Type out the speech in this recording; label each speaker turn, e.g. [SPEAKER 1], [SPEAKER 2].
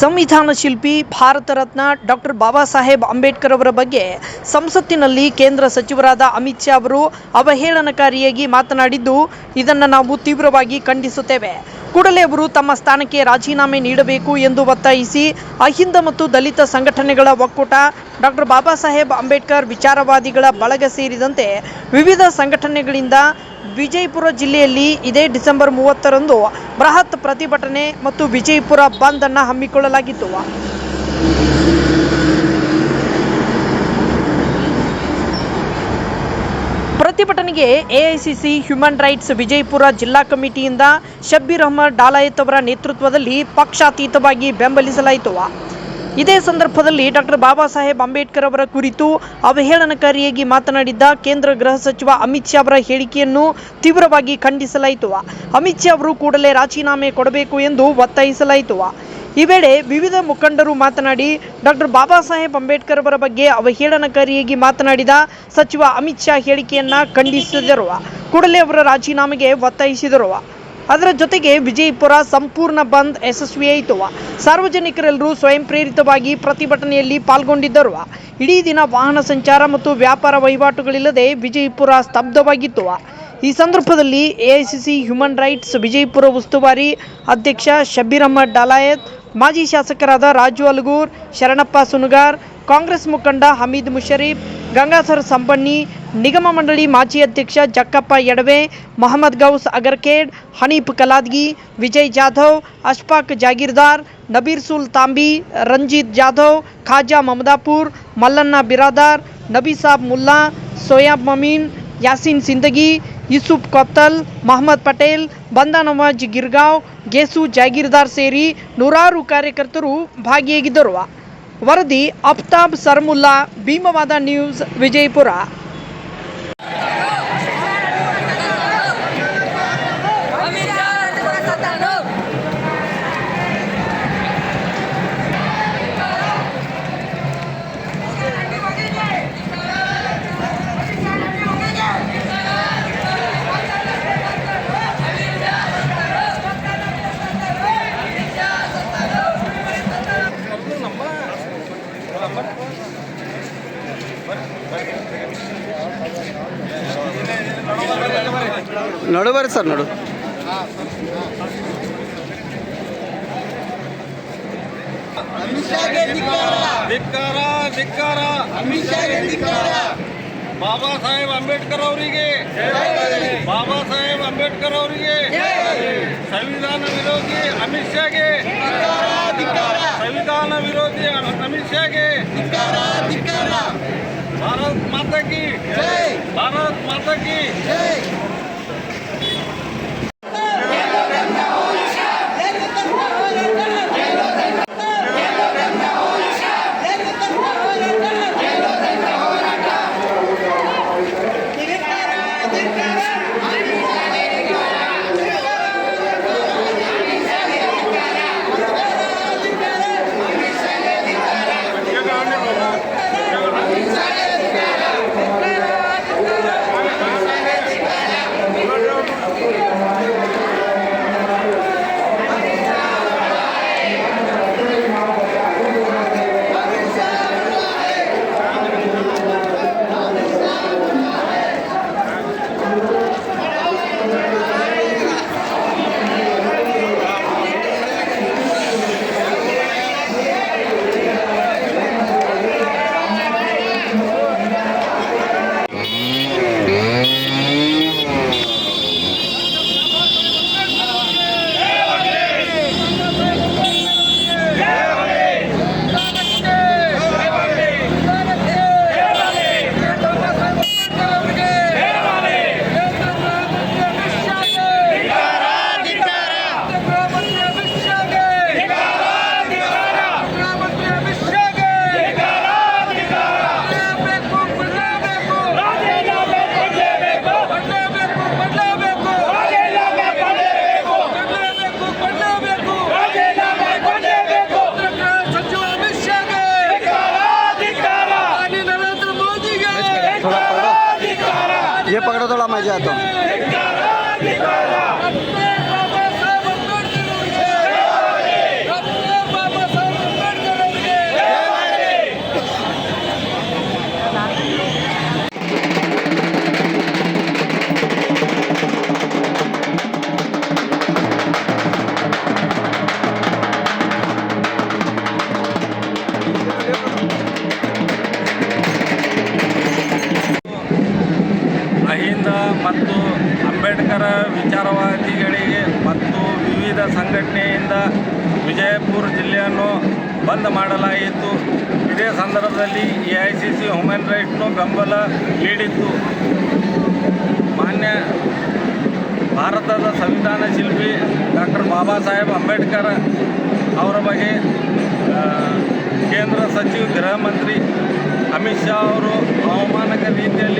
[SPEAKER 1] ಸಂವಿಧಾನ ಶಿಲ್ಪಿ, ಭಾರತ ರತ್ನ ಡಾಕ್ಟರ್ ಬಾಬಾ ಸಾಹೇಬ್ ಅಂಬೇಡ್ಕರ್ ಅವರ ಬಗ್ಗೆ ಸಂಸತ್ತಿನಲ್ಲಿ ಕೇಂದ್ರ ಸಚಿವರಾದ ಅಮಿತ್ ಶಾ ಅವರು ಅವಹೇಳನಕಾರಿಯಾಗಿ ಮಾತನಾಡಿದ್ದು, ಇದನ್ನು ನಾವು ತೀವ್ರವಾಗಿ ಖಂಡಿಸುತ್ತೇವೆ. ಕೂಡಲೇ ಅವರು ತಮ್ಮ ಸ್ಥಾನಕ್ಕೆ ರಾಜೀನಾಮೆ ನೀಡಬೇಕು ಎಂದು ಒತ್ತಾಯಿಸಿ, ಅಹಿಂದ ಮತ್ತು ದಲಿತ ಸಂಘಟನೆಗಳ ಒಕ್ಕೂಟ ಡಾಕ್ಟರ್ ಬಾಬಾ ಸಾಹೇಬ್ ಅಂಬೇಡ್ಕರ್ ವಿಚಾರವಾದಿಗಳ ಬಳಗ ಸೇರಿದಂತೆ ವಿವಿಧ ಸಂಘಟನೆಗಳಿಂದ ವಿಜಯಪುರ ಜಿಲ್ಲೆಯಲ್ಲಿ ಇದೇ ಡಿಸೆಂಬರ್ ಮೂವತ್ತರಂದು ಬೃಹತ್ ಪ್ರತಿಭಟನೆ ಮತ್ತು ವಿಜಯಪುರ ಬಂದ್ ಅನ್ನು ಹಮ್ಮಿಕೊಳ್ಳಲಾಗಿತ್ತು. ಪ್ರತಿಭಟನೆಗೆ ಎಐಸಿಸಿ ಹ್ಯೂಮನ್ ರೈಟ್ಸ್ ವಿಜಯಪುರ ಜಿಲ್ಲಾ ಕಮಿಟಿಯಿಂದ ಶಬ್ಬೀರ್ ಅಹಮದ್ ಡಾಲಾಯತ್ ಅವರ ನೇತೃತ್ವದಲ್ಲಿ ಪಕ್ಷಾತೀತವಾಗಿ ಬೆಂಬಲಿಸಲಾಯಿತು. ಇದೇ ಸಂದರ್ಭದಲ್ಲಿ ಡಾಕ್ಟರ್ ಬಾಬಾ ಸಾಹೇಬ್ ಅಂಬೇಡ್ಕರ್ ಅವರ ಕುರಿತು ಅವಹೇಳನಕಾರಿಯಾಗಿ ಮಾತನಾಡಿದ್ದ ಕೇಂದ್ರ ಗೃಹ ಸಚಿವ ಅಮಿತ್ ಶಾ ಅವರ ಹೇಳಿಕೆಯನ್ನು ತೀವ್ರವಾಗಿ ಖಂಡಿಸಲಾಯಿತು. ಅಮಿತ್ ಶಾ ಅವರು ಕೂಡಲೇ ರಾಜೀನಾಮೆ ಕೊಡಬೇಕು ಎಂದು ಒತ್ತಾಯಿಸಲಾಯಿತು. ಈ ವೇಳೆ ವಿವಿಧ ಮುಖಂಡರು ಮಾತನಾಡಿ ಡಾಕ್ಟರ್ ಬಾಬಾ ಸಾಹೇಬ್ ಅಂಬೇಡ್ಕರ್ ಅವರ ಬಗ್ಗೆ ಅವಹೇಳನಕಾರಿಯಾಗಿ ಮಾತನಾಡಿದ ಸಚಿವ ಅಮಿತ್ ಶಾ ಹೇಳಿಕೆಯನ್ನ ಖಂಡಿಸಿದರು. ಕೂಡಲೇ ಅವರ ರಾಜೀನಾಮೆಗೆ ಒತ್ತಾಯಿಸಿದರು. ಅದರ ಜೊತೆಗೆ ವಿಜಯಪುರ ಸಂಪೂರ್ಣ ಬಂದ್ ಯಶಸ್ವಿಯಾಯಿತು ಸಾರ್ವಜನಿಕರೆಲ್ಲರೂ ಸ್ವಯಂ ಪ್ರೇರಿತವಾಗಿ ಪ್ರತಿಭಟನೆಯಲ್ಲಿ ಪಾಲ್ಗೊಂಡಿದ್ದರು. ಇಡೀ ದಿನ ವಾಹನ ಸಂಚಾರ ಮತ್ತು ವ್ಯಾಪಾರ ವಹಿವಾಟುಗಳಿಲ್ಲದೆ ವಿಜಯಪುರ ಸ್ತಬ್ಧವಾಗಿತ್ತು. ಈ ಸಂದರ್ಭದಲ್ಲಿ ಎಐಸಿಸಿ ಹ್ಯೂಮನ್ ರೈಟ್ಸ್ ವಿಜಯಪುರ ಉಸ್ತುವಾರಿ ಅಧ್ಯಕ್ಷ ಶಬೀರ್ ಅಹಮದ್ ಡಲಾಯತ್, ಮಾಜಿ ಶಾಸಕರಾದ ರಾಜು ಅಲಗೂರ್, ಶರಣಪ್ಪ ಸುನುಗಾರ್, ಕಾಂಗ್ರೆಸ್ ಮುಖಂಡ ಹಮೀದ್ ಮುಷರೀಫ್, ಗಂಗಾಧರ್ ಸಂಬಣ್ಣಿ ನಿಗಮ ಮಂಡಳಿ ಮಾಜಿ ಅಧ್ಯಕ್ಷ ಜಕ್ಕಪ್ಪ ಎಡವೆ ಮೊಹಮ್ಮದ್ ಗೌಸ್ ಅಗರ್ಕೇಡ್ ಹನೀಫ್ ಕಲಾದ್ಗಿ, ವಿಜಯ್ ಜಾಧವ್, ಅಶ್ಫಾಕ್ ಜಾಗೀರ್ದಾರ್, ನಬೀರ್ ಸುಲ್ ತಾಂಬಿ, ರಂಜಿತ್ ಜಾಧವ್, ಖಾಜಾ ಮಮದಾಪುರ್, ಮಲ್ಲಣ್ಣ ಬಿರಾದಾರ್ ನಬೀಸಾಬ್ ಮುಲ್ಲಾ, ಸೋಯಾಬ್ ಮಮೀನ್, ಯಾಸೀನ್ ಸಿಂದಗಿ, ಯೂಸುಫ್ ಕೊತ್ತಲ್, ಮಹಮ್ಮದ್ ಪಟೇಲ್, ಬಂದಾ ನವಾಜ್ ಗಿರ್ಗಾಂವ್, ಗೇಸು ಜಾಗೀರ್ದಾರ್ ಸೇರಿ ನೂರಾರು ಕಾರ್ಯಕರ್ತರು ಭಾಗಿಯಾಗಿದ್ದರು. ವರದಿ ಅಫ್ತಾಬ್ ಸರ್ಮುಲ್ಲಾ, ಭೀಮವಾದ ನ್ಯೂಸ್, ವಿಜಯಪುರ.
[SPEAKER 2] ನೋಡು. ಬರ್ರಿ ಸರ್ ನಡು
[SPEAKER 3] ಧಿಕ್ಕಾರ ಧಿಕ್ಕಾರ. ಬಾಬಾ ಸಾಹೇಬ್ ಅಂಬೇಡ್ಕರ್ ಅವರಿಗೆ. ಬಾಬಾ ಸಾಹೇಬ್ ಅಂಬೇಡ್ಕರ್ ಅವರಿಗೆ. ಸಂವಿಧಾನ ವಿರೋಧಿ ಅಮಿತ್ ಶಾಗೆ ಸಂವಿಧಾನ ವಿರೋಧಿ ಶಾಗೆ ಭಾರತ್ ಮಾತಾ ಕಿ ಭಾರತ್ ಮಾತಾ ಕಿ
[SPEAKER 2] ये पकड़ो थोड़ा मजा आता
[SPEAKER 4] ಸಂಘಟನೆಯಿಂದ ವಿಜಯಪುರ ಜಿಲ್ಲೆಯನ್ನು ಬಂದ್ ಮಾಡಲಾಯಿತು. ಇದೇ
[SPEAKER 3] ಸಂದರ್ಭದಲ್ಲಿ A I C C human ರೈಟ್ನು ಬೆಂಬಲ ನೀಡಿತ್ತು. ಮಾನ್ಯ ಭಾರತದ ಸಂವಿಧಾನ ಶಿಲ್ಪಿ ಡಾಕ್ಟರ್ ಬಾಬಾ ಸಾಹೇಬ್ ಅಂಬೇಡ್ಕರ್ ಅವರ ಬಗ್ಗೆ ಕೇಂದ್ರ ಸಚಿವ, ಗೃಹ ಮಂತ್ರಿ ಅಮಿತ್ ಶಾ ಅವರು ಅವಮಾನಕ ರೀತಿಯಲ್ಲಿ